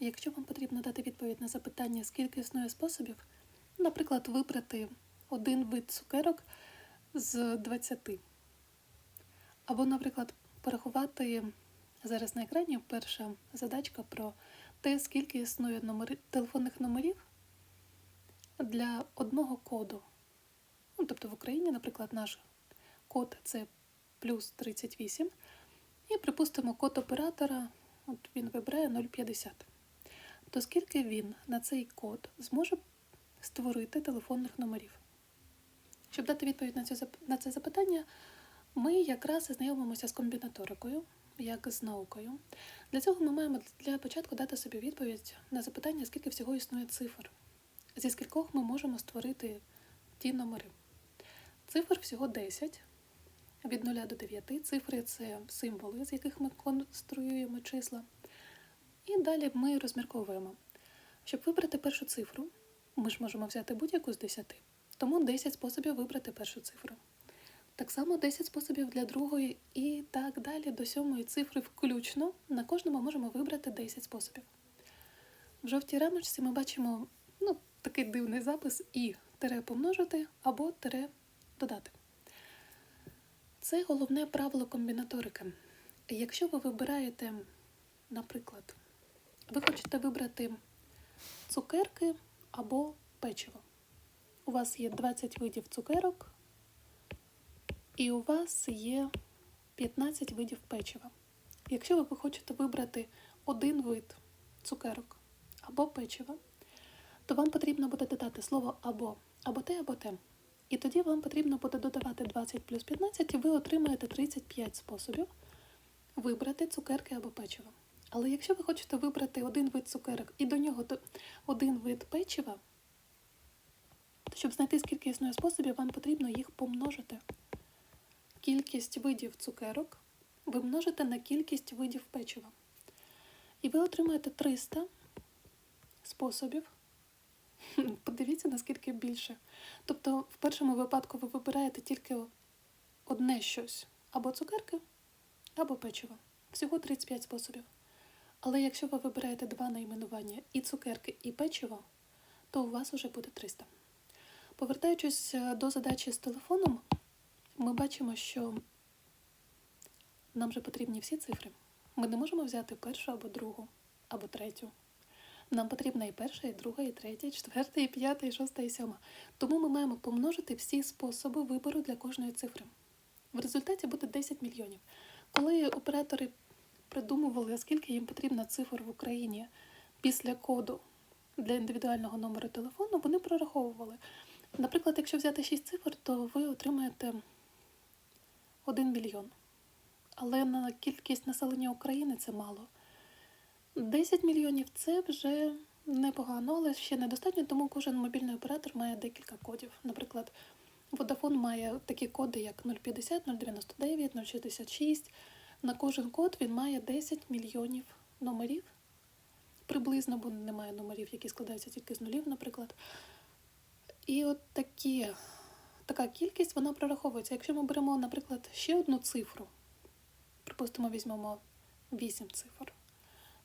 Якщо вам потрібно дати відповідь на запитання, скільки існує способів, наприклад, вибрати один вид цукерок з 20. Або, наприклад, порахувати зараз на екрані перша задачка про те, скільки існує номери, телефонних номерів для одного коду. Ну, тобто в Україні, наприклад, наш код це плюс 38. І припустимо, код оператора, от він вибирає 0,50. То скільки він на цей код зможе створити телефонних номерів? Щоб дати відповідь на, цю, на це запитання, ми якраз знайомимося з комбінаторикою, як з наукою. Для цього ми маємо для початку дати собі відповідь на запитання, скільки всього існує цифр, зі скількох ми можемо створити ті номери. Цифр всього 10, від 0 до 9. Цифри це символи, з яких ми конструюємо числа. І далі ми розмірковуємо. Щоб вибрати першу цифру, ми ж можемо взяти будь-яку з 10, тому 10 способів вибрати першу цифру. Так само 10 способів для другої і так далі до сьомої цифри включно. На кожному можемо вибрати 10 способів. В жовтій рамочці ми бачимо ну, такий дивний запис і тире помножити або тире додати. Це головне правило комбінаторики. Якщо ви вибираєте, наприклад, ви хочете вибрати цукерки або печиво. У вас є 20 видів цукерок, і у вас є 15 видів печива. Якщо ви хочете вибрати один вид цукерок або печива, то вам потрібно буде додати слово або, або те, або те. І тоді вам потрібно буде додавати 20 плюс 15, і ви отримаєте 35 способів вибрати цукерки або печиво. Але якщо ви хочете вибрати один вид цукерок і до нього один вид печива, то щоб знайти, скільки існує способів, вам потрібно їх помножити. Кількість видів цукерок ви множите на кількість видів печива. І ви отримаєте 300 способів. Подивіться, наскільки більше. Тобто, в першому випадку ви вибираєте тільки одне щось: або цукерки, або печиво. Всього 35 способів. Але якщо ви вибираєте два найменування і цукерки, і печиво, то у вас вже буде 300. Повертаючись е, до задачі з телефоном, ми бачимо, що нам же потрібні всі цифри. Ми не можемо взяти першу або другу, або третю. Нам потрібна і перша, і друга, і третя, і четверта, і п'ята, і шоста, і сьома. Тому ми маємо помножити всі способи вибору для кожної цифри. В результаті буде 10 мільйонів. Коли оператори придумували, скільки їм потрібно цифр в Україні після коду для індивідуального номеру телефону, вони прораховували. Наприклад, якщо взяти 6 цифр, то ви отримаєте 1 мільйон. Але на кількість населення України це мало. 10 мільйонів це вже непогано, але ще недостатньо, тому кожен мобільний оператор має декілька кодів. Наприклад, Vodafone має такі коди, як 050, 099, 066. На кожен код він має 10 мільйонів номерів. Приблизно, бо немає номерів, які складаються тільки з нулів, наприклад. І от такі, така кількість вона прораховується. Якщо ми беремо, наприклад, ще одну цифру, припустимо, візьмемо 8 цифр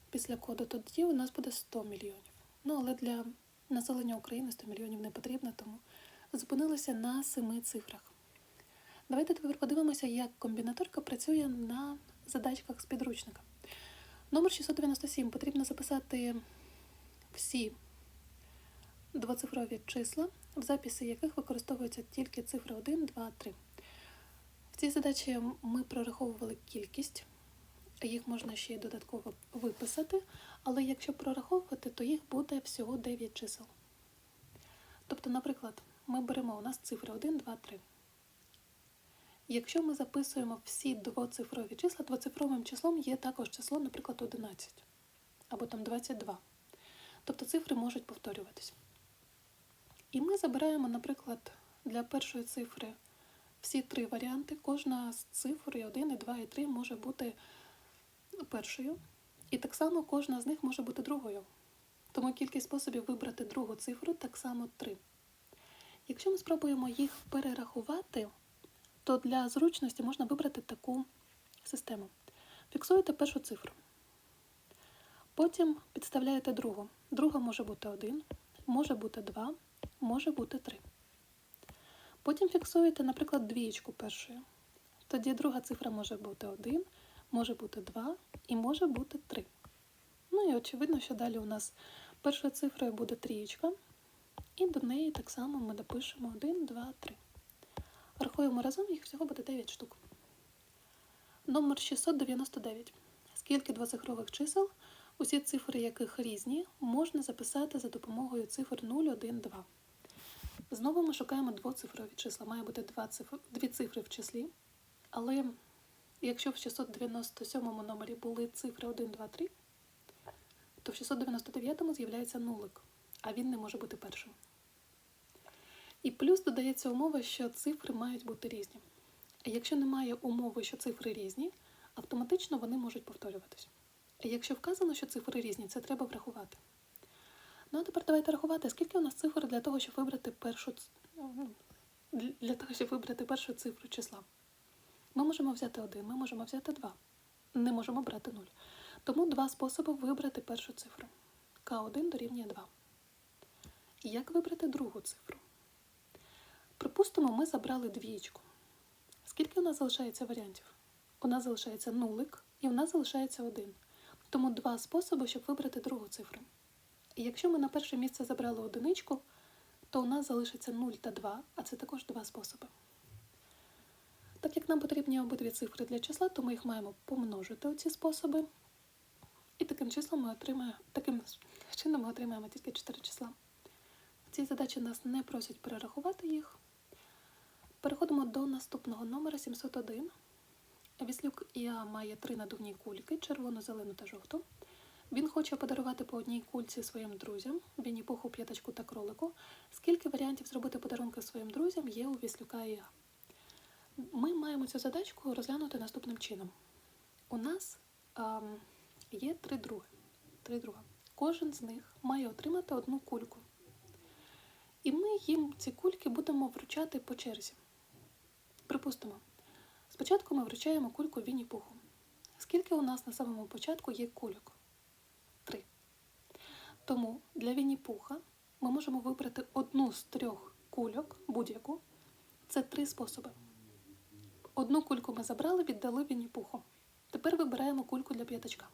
після коду, то тоді у нас буде 100 мільйонів. Ну, але для населення України 100 мільйонів не потрібно, тому зупинилися на семи цифрах. Давайте тепер подивимося, як комбінаторика працює на задачках з підручника. Номер 697 потрібно записати всі двоцифрові числа, в записі яких використовуються тільки цифри 1, 2, 3. В цій задачі ми прораховували кількість, їх можна ще й додатково виписати, але якщо прораховувати, то їх буде всього 9 чисел. Тобто, наприклад, ми беремо у нас цифри 1, 2, 3. Якщо ми записуємо всі двоцифрові числа, двоцифровим числом є також число, наприклад, 11 або там 22. Тобто цифри можуть повторюватись. І ми забираємо, наприклад, для першої цифри всі три варіанти. Кожна з цифр і 1, і 2, і 3 може бути першою. І так само кожна з них може бути другою. Тому кількість способів вибрати другу цифру так само 3. Якщо ми спробуємо їх перерахувати, то для зручності можна вибрати таку систему. Фіксуєте першу цифру. Потім підставляєте другу. Друга може бути 1, може бути 2, може бути 3. Потім фіксуєте, наприклад, двієчку першою. Тоді друга цифра може бути 1, може бути 2 і може бути 3. Ну і очевидно, що далі у нас першою цифрою буде трієчка, і до неї так само ми допишемо 1, 2, 3. Рахуємо разом, їх всього буде 9 штук. Номер 699. Скільки двоцифрових чисел, усі цифри яких різні, можна записати за допомогою цифр 0, 1, 2. Знову ми шукаємо двоцифрові числа. Має бути два цифри, дві цифри в числі. Але якщо в 697 номері були цифри 1, 2, 3, то в 699 з'являється нулик, а він не може бути першим. І плюс додається умова, що цифри мають бути різні. А якщо немає умови, що цифри різні, автоматично вони можуть повторюватись. А якщо вказано, що цифри різні, це треба врахувати. Ну а тепер давайте рахувати, скільки у нас цифр для того, щоб вибрати першу для того, щоб вибрати першу цифру числа. Ми можемо взяти один, ми можемо взяти два. Не можемо брати нуль. Тому два способи вибрати першу цифру. К1 дорівнює 2. Як вибрати другу цифру? Припустимо, ми забрали двієчку. Скільки у нас залишається варіантів? У нас залишається нулик і у нас залишається один. Тому два способи, щоб вибрати другу цифру. І якщо ми на перше місце забрали одиничку, то у нас залишиться 0 та 2, а це також два способи. Так як нам потрібні обидві цифри для числа, то ми їх маємо помножити у ці способи. І таким числом ми отримаємо, таким чином ми отримаємо тільки 4 числа. В цій задачі нас не просять перерахувати їх. Переходимо до наступного номера 701. Віслюк Іа має три надувні кульки червону, зелену та жовту. Він хоче подарувати по одній кульці своїм друзям, Вінні-Пуху, п'ятачку та кролику. Скільки варіантів зробити подарунки своїм друзям є у Віслюка Іа? Ми маємо цю задачку розглянути наступним чином. У нас ем, є три други. три друга. Кожен з них має отримати одну кульку. І ми їм ці кульки будемо вручати по черзі. Припустимо, спочатку ми вручаємо кульку Вінні Пуху. Скільки у нас на самому початку є кульок? Три. Тому для Вінні Пуха ми можемо вибрати одну з трьох кульок, будь-яку. Це три способи. Одну кульку ми забрали, віддали Вінні Пуху. Тепер вибираємо кульку для п'ятачка.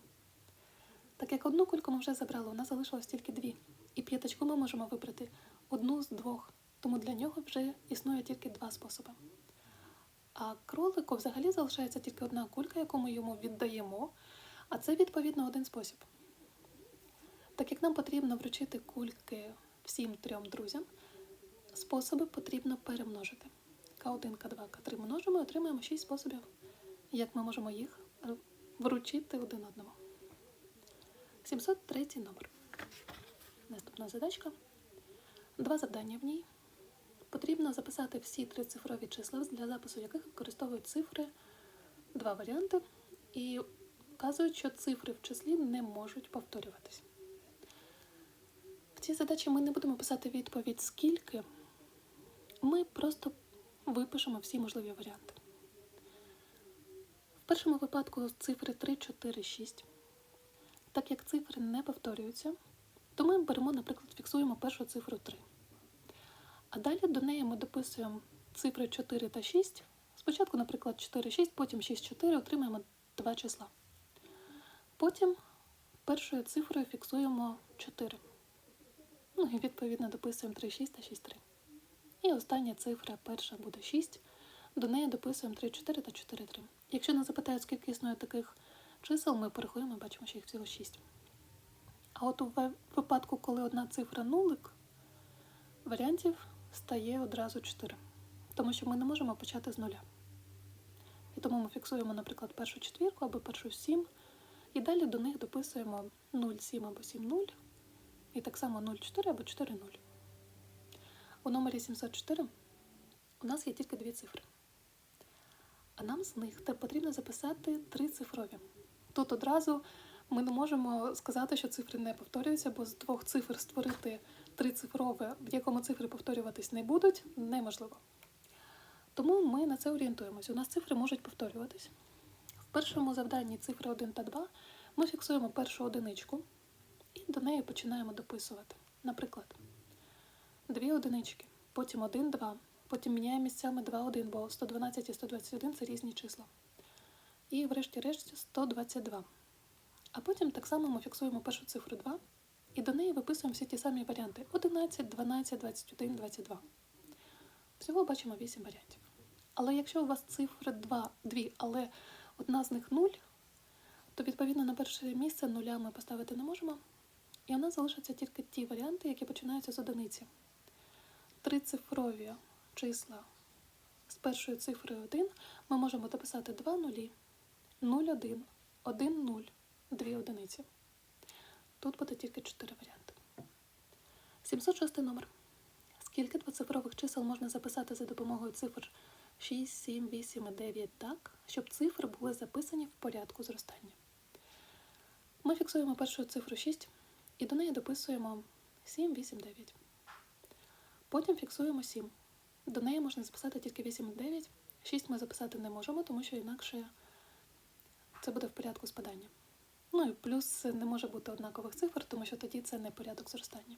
Так як одну кульку ми вже забрали, у нас залишилось тільки дві. І п'ятачку ми можемо вибрати одну з двох, тому для нього вже існує тільки два способи. А кролику взагалі залишається тільки одна кулька, яку ми йому віддаємо, а це відповідно один спосіб. Так як нам потрібно вручити кульки всім трьом друзям, способи потрібно перемножити. К1, К2, К3 множимо і отримаємо 6 способів, як ми можемо їх вручити один одному. 703 номер. Наступна задачка. Два завдання в ній. Потрібно записати всі три цифрові числа, для запису яких використовують цифри, два варіанти, і вказують, що цифри в числі не можуть повторюватись. В цій задачі ми не будемо писати відповідь скільки, ми просто випишемо всі можливі варіанти. В першому випадку цифри 3, 4, 6. Так як цифри не повторюються, то ми беремо, наприклад, фіксуємо першу цифру 3. А далі до неї ми дописуємо цифри 4 та 6. Спочатку, наприклад, 4, 6, потім 6, 4, отримаємо два числа. Потім першою цифрою фіксуємо 4. Ну і відповідно дописуємо 3, 6 та 6, 3. І остання цифра перша буде 6. До неї дописуємо 3, 4 та 4, 3. Якщо нас запитають, скільки існує таких чисел, ми порахуємо і бачимо, що їх всього 6. А от у випадку, коли одна цифра нулик, варіантів стає одразу 4. Тому що ми не можемо почати з нуля. І тому ми фіксуємо, наприклад, першу четвірку або першу 7, і далі до них дописуємо 0, 7 або 7, 0, і так само 0, 4 або 4, 0. У номері 704 у нас є тільки дві цифри. А нам з них потрібно записати три цифрові. Тут одразу ми не можемо сказати, що цифри не повторюються, бо з двох цифр створити три цифрове, в якому цифри повторюватись не будуть, неможливо. Тому ми на це орієнтуємося. У нас цифри можуть повторюватись. В першому завданні цифри 1 та 2 Ми фіксуємо першу одиничку і до неї починаємо дописувати. Наприклад, дві одинички, потім 1, 2, потім міняємо місцями 2, 1, бо 112 і 121 це різні числа. І врешті-решт 122. А потім так само ми фіксуємо першу цифру 2 і до неї виписуємо всі ті самі варіанти 11, 12, 21, 22. Всього бачимо 8 варіантів. Але якщо у вас цифри 2, 2, але одна з них 0, то відповідно на перше місце нуля ми поставити не можемо. І у нас залишаться тільки ті варіанти, які починаються з одиниці. Трицифрові числа з першою цифрою 1 ми можемо дописати 2 нулі, 0, 1, 1, 0, 2 одиниці. Тут буде тільки 4 варіанти. 706 номер. Скільки двоцифрових чисел можна записати за допомогою цифр 6, 7, 8 і 9 так, щоб цифри були записані в порядку зростання? Ми фіксуємо першу цифру 6 і до неї дописуємо 7, 8, 9. Потім фіксуємо 7. До неї можна записати тільки 8 і 9. 6 ми записати не можемо, тому що інакше це буде в порядку спадання. Ну і плюс не може бути однакових цифр, тому що тоді це не порядок зростання.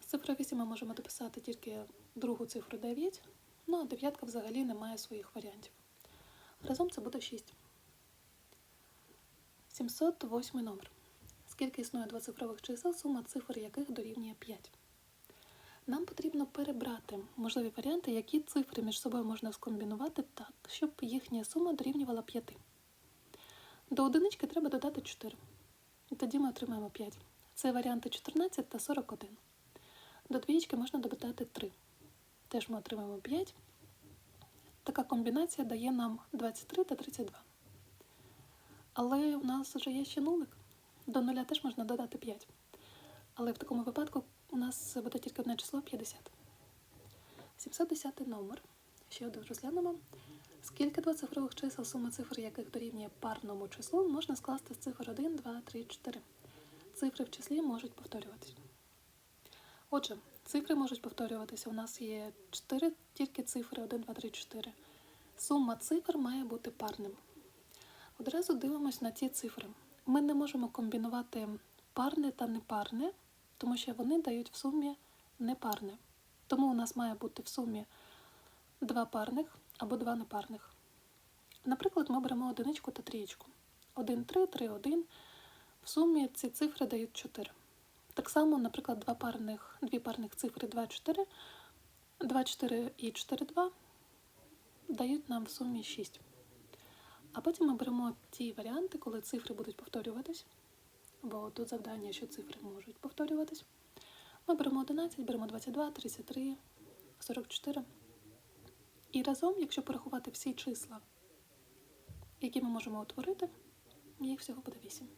З цифри 8 ми можемо дописати тільки другу цифру 9, ну а дев'ятка взагалі не має своїх варіантів. Разом це буде 6. 708 номер. Скільки існує двоцифрових чисел, сума цифр яких дорівнює 5. Нам потрібно перебрати можливі варіанти, які цифри між собою можна скомбінувати так, щоб їхня сума дорівнювала 5. До одинички треба додати 4. І тоді ми отримаємо 5. Це варіанти 14 та 41. До двієчки можна додати 3. Теж ми отримаємо 5. Така комбінація дає нам 23 та 32. Але у нас вже є ще нулик. До нуля теж можна додати 5. Але в такому випадку у нас буде тільки одне число 50. 710 номер. Ще один розглянемо. Скільки двоцифрових чисел, сума цифр яких дорівнює парному числу, можна скласти з цифр 1, 2, 3, 4. Цифри в числі можуть повторюватися. Отже, цифри можуть повторюватися. У нас є 4 тільки цифри 1, 2, 3, 4. Сума цифр має бути парним. Одразу дивимось на ці цифри. Ми не можемо комбінувати парне та непарне, тому що вони дають в сумі непарне. Тому у нас має бути в сумі два парних або два непарних. Наприклад, ми беремо одиничку та трієчку. 1, 3, 3, 1. В сумі ці цифри дають 4. Так само, наприклад, два парних, дві парних цифри 2, 4, 2, 4 і 4, 2 дають нам в сумі 6. А потім ми беремо ті варіанти, коли цифри будуть повторюватись, бо тут завдання, що цифри можуть повторюватись. Ми беремо 11, беремо 22, 33, 44. І разом, якщо порахувати всі числа, які ми можемо утворити, їх всього буде 8.